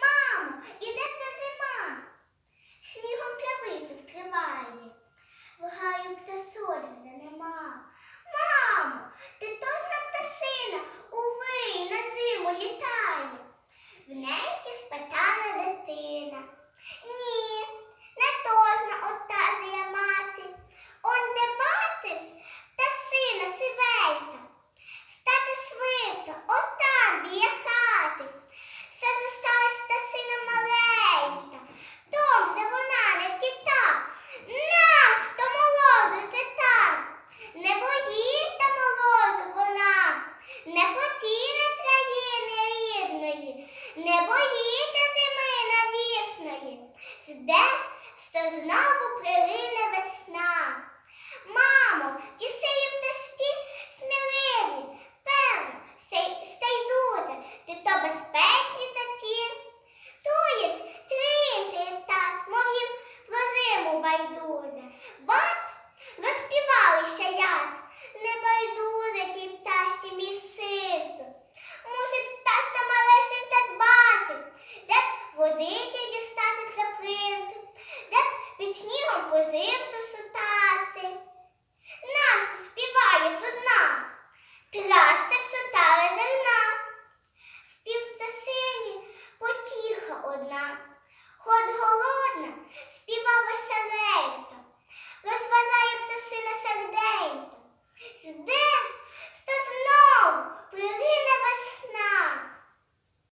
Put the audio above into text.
Мамо, іде ця зима. Снігом травицю вкриває. В гаю птасот вже нема. Мамо, ти точна птасина у виї на зиму літає. В ненці Зде, що знову прилине весна. Мамо, ті сиві птасті сміливі, певно, стайдуте, ти то безпечні таті. Туєсь, тринти, тат, мов їм про зиму байдуже. під снігом позив сутати. Настя співає до дна, трасти всутали зерна. Спів та потіха одна, ход голодна, співа веселе.